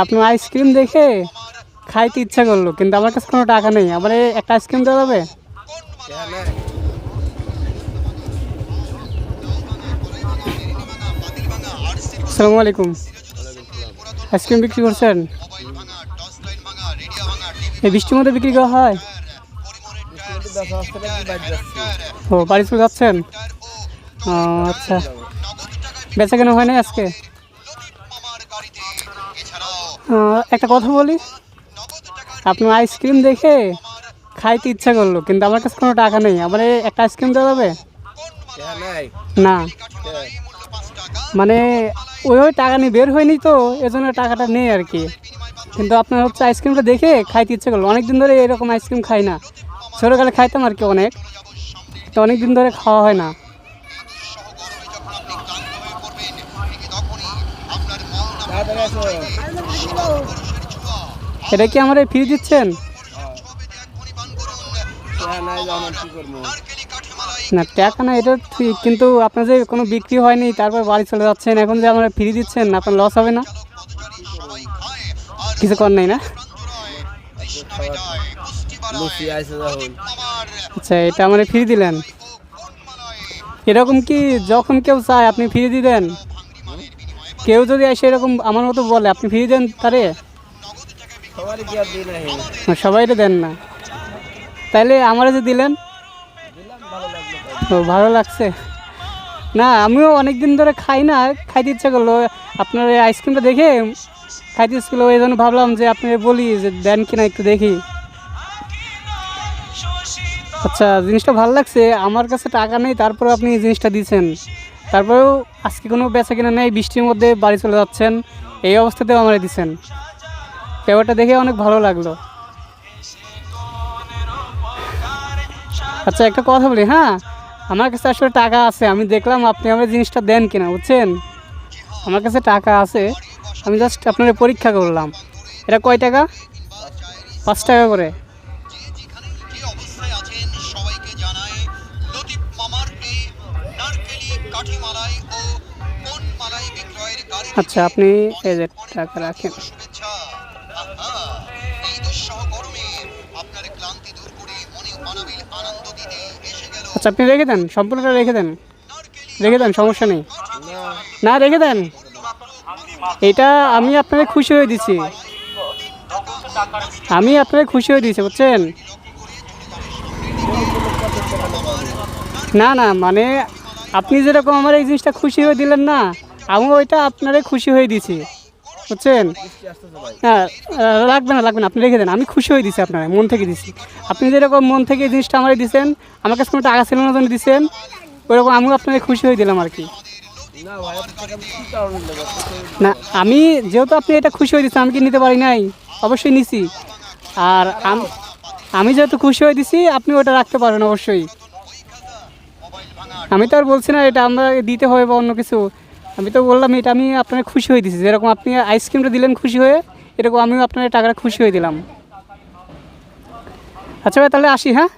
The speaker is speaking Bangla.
আপনার আইসক্রিম দেখে খাইতে ইচ্ছা করল, কিন্তু আমার কাছে কোনো টাকা নেই। আমার একটা আইসক্রিম দেওয়া যাবে? আসসালামু আলাইকুম। আইসক্রিম বিক্রি করছেন? এই বৃষ্টির মধ্যে বিক্রি করা হয়? ও, বাড়ি চলে যাচ্ছেন? ও আচ্ছা। বেচা কেন হয় না আজকে? একটা কথা বলি। আপনার আইসক্রিম দেখে খাইতে ইচ্ছা করল, কিন্তু আমার কাছে কোনো টাকা নেই। আমার একটা আইসক্রিম দেওয়া যাবে? না। মানে ওই ওই টাকা নিয়ে বের হয়নি তো, এজন্য টাকাটা নেই আর কি। কিন্তু আপনার হচ্ছে আইসক্রিমটা দেখে খাইতে ইচ্ছে করল। অনেক দিন ধরে এরকম আইসক্রিম খাই না। ছোটোকালে খাইতাম আর কি অনেক। তো অনেক দিন ধরে খাওয়া হয় না। এটা কি আমার ফ্রি দিচ্ছেন? না, টাকা না, এটা ঠিক কিন্তু আপনার যে কোনো বিক্রি হয়নি, তারপর বাড়ি চলে যাচ্ছেন, এখন যে আমরা ফ্রি দিচ্ছেন, আপনার লস হবে না? কিছু কর নাই না? আচ্ছা এটা আমার ফ্রি দিলেন? এরকম কি যখন কেউ চায়, আপনি ফ্রি দিবেন কেউ যদি এসে এরকম আমার মতো বলে, আপনি ফ্রি দেন তারে? সবাই দেন না। তাইলে আমার যে দিলেন? ভালো লাগছে। না, আমিও অনেক দিন ধরে খাই না, খাইতে ইচ্ছা করল। আপনার এই আইসক্রিমটা দেখে খাইতে ইচ্ছে করল জন্য ভাবলাম যে আপনি বলি যে দেন কিনা একটু দেখি। আচ্ছা জিনিসটা ভালো লাগছে। আমার কাছে টাকা নেই তারপরে আপনি জিনিসটা দিচ্ছেন। তারপরেও আজকে কোনো বেচা কিনা নেই, বৃষ্টির মধ্যে বাড়ি চলে যাচ্ছেন, এই অবস্থাতেও আমার দিচ্ছেন ব্যাপারটা দেখে অনেক ভালো লাগল। আচ্ছা একটা কথা বলি হ্যাঁ? আমার কাছে আসলে টাকা আছে, আমি দেখলাম আপনি আমার জিনিসটা দেন কিনা, বুঝছেন? আমার কাছে টাকা আছে, আমি জাস্ট আপনার পরীক্ষা করলাম। এটা কয় টাকা? পাঁচ টাকা করে। আচ্ছা আপনি এই যে টাকা রাখেন। আচ্ছা আপনি রেখে দেন সম্পূর্ণটা রেখে দেন। রেখে দেন সমস্যা নেই। না রেখে দেন। এটা আমি আপনাকে খুশি হয়ে দিছি আমি আপনাকে খুশি হয়ে দিয়েছি বুঝছেন? না না মানে আপনি যেরকম আমার এই জিনিসটা খুশি হয়ে দিলেন না আমি ওইটা আপনারে খুশি হয়ে দিছি। বুঝছেন? হ্যাঁ লাগবে না লাগবে না, আপনি রেখে দেন, আমি খুশি হয়ে দিছি আপনার, মন থেকে দিছি। আপনি যেরকম মন থেকে জিনিসটা আমার দিচ্ছেন আমার কাছে কোনো টাকা ছিল না জন্য দিচ্ছেন ওইরকম আমিও আপনাকে খুশি হয়ে দিলাম আর কি না, আমি যেহেতু আপনি এটা খুশি হয়ে দিচ্ছেন আমি কি নিতে পারি নাই? অবশ্যই নিছি। আর আমি যেহেতু খুশি হয়ে দিছি, আপনি ওটা রাখতে পারবেন অবশ্যই। আমি তো আর বলছি না এটা আমরা দিতে হবে বা অন্য কিছু। আমি তো বললাম এটা আমি আপনার খুশি হয়ে দিছি। যেরকম আপনি আইসক্রিমটা দিলেন খুশি হয়ে, এরকম আমিও আপনার টাকাটা খুশি হয়ে দিলাম। আচ্ছা ভাই, তাহলে আসি হ্যাঁ?